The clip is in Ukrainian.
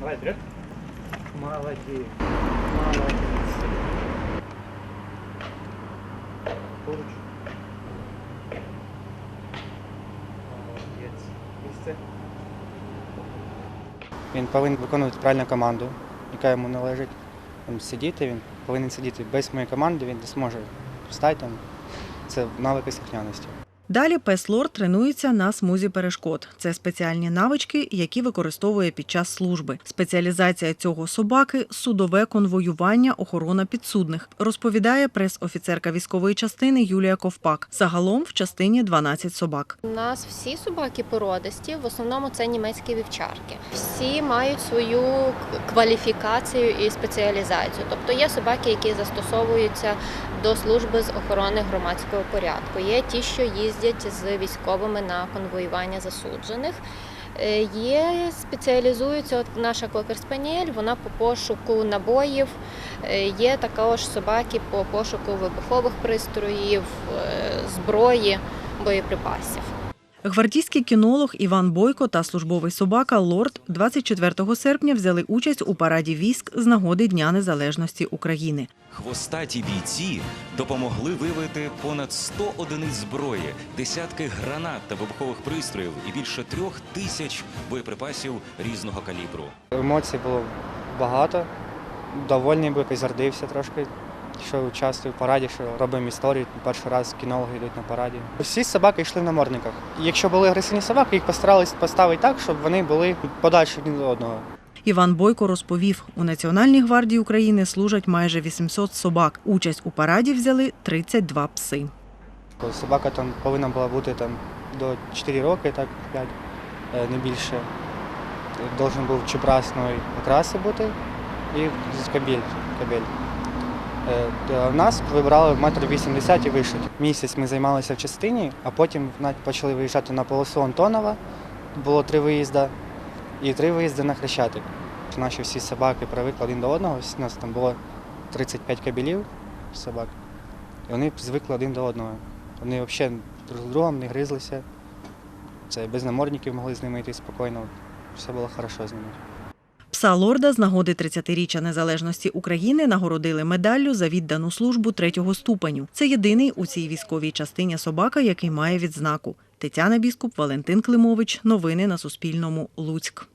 Давай, вперед. Молодец. Молодец. Поруч. Молодець. Місце. Він повинен виконувати правильну команду, яка йому належить. Він сидіти, він повинен сидіти без моєї команди, він не зможе встати там. Це навики слухняності. Далі пес Лорд тренується на смузі перешкод. Це спеціальні навички, які використовує під час служби. Спеціалізація цього собаки судове конвоювання, охорона підсудних, розповідає прес-офіцерка військової частини Юлія Ковпак. Загалом в частині 12 собак. У нас всі собаки породисті, в основному це німецькі вівчарки. Всі мають свою кваліфікацію і спеціалізацію. Тобто є собаки, які застосовуються до служби з охорони громадського порядку. Є ті, що їздять з військовими на конвоювання засуджених. Е, Є спеціалізується от наша кокер-спаніель, вона по пошуку набоїв. Е, Є також собаки по пошуку вибухових пристроїв, е, зброї, боєприпасів. Гвардійський кінолог Іван Бойко та службовий собака Лорд 24 серпня взяли участь у параді військ з нагоди Дня Незалежності України. Хвостаті бійці допомогли виявити понад 100 одиниць зброї, десятки гранат та вибухових пристроїв і більше трьох тисяч боєприпасів різного калібру. Емоцій було багато. Довольний якось зардився трошки, що участвую в параді, що робимо історію. Перший раз кінологи йдуть на параді. Всі собаки йшли на морниках. Якщо були агресивні собаки, їх постарались поставити так, щоб вони були подальші один від одного. Іван Бойко розповів, у Національній гвардії України служать майже 800 собак. Участь у параді взяли 32 пси. Собака там повинна була бути там до 4 роки, так 5, е, не більше. Должен був чебрасної окраси бути і кабель. Нас вибрали метр 80 і вище. Місяць ми займалися в частині, а потім почали виїжджати на полосу Антонова. Було три виїзди і три виїзди на Хрещатик. Наші всі собаки привикли один до одного. У нас там було 35 кабелів собак. І вони звикли один до одного. Вони взагалі друг з другом не гризлися. Це без намордників могли з ними йти спокійно. Все було хорошо з ними. Пса Лорда з нагоди 30-річчя незалежності України нагородили медаллю за віддану службу третього ступеню. Це єдиний у цій військовій частині собака, який має відзнаку. Тетяна Біскуп, Валентин Климович. Новини на Суспільному. Луцьк.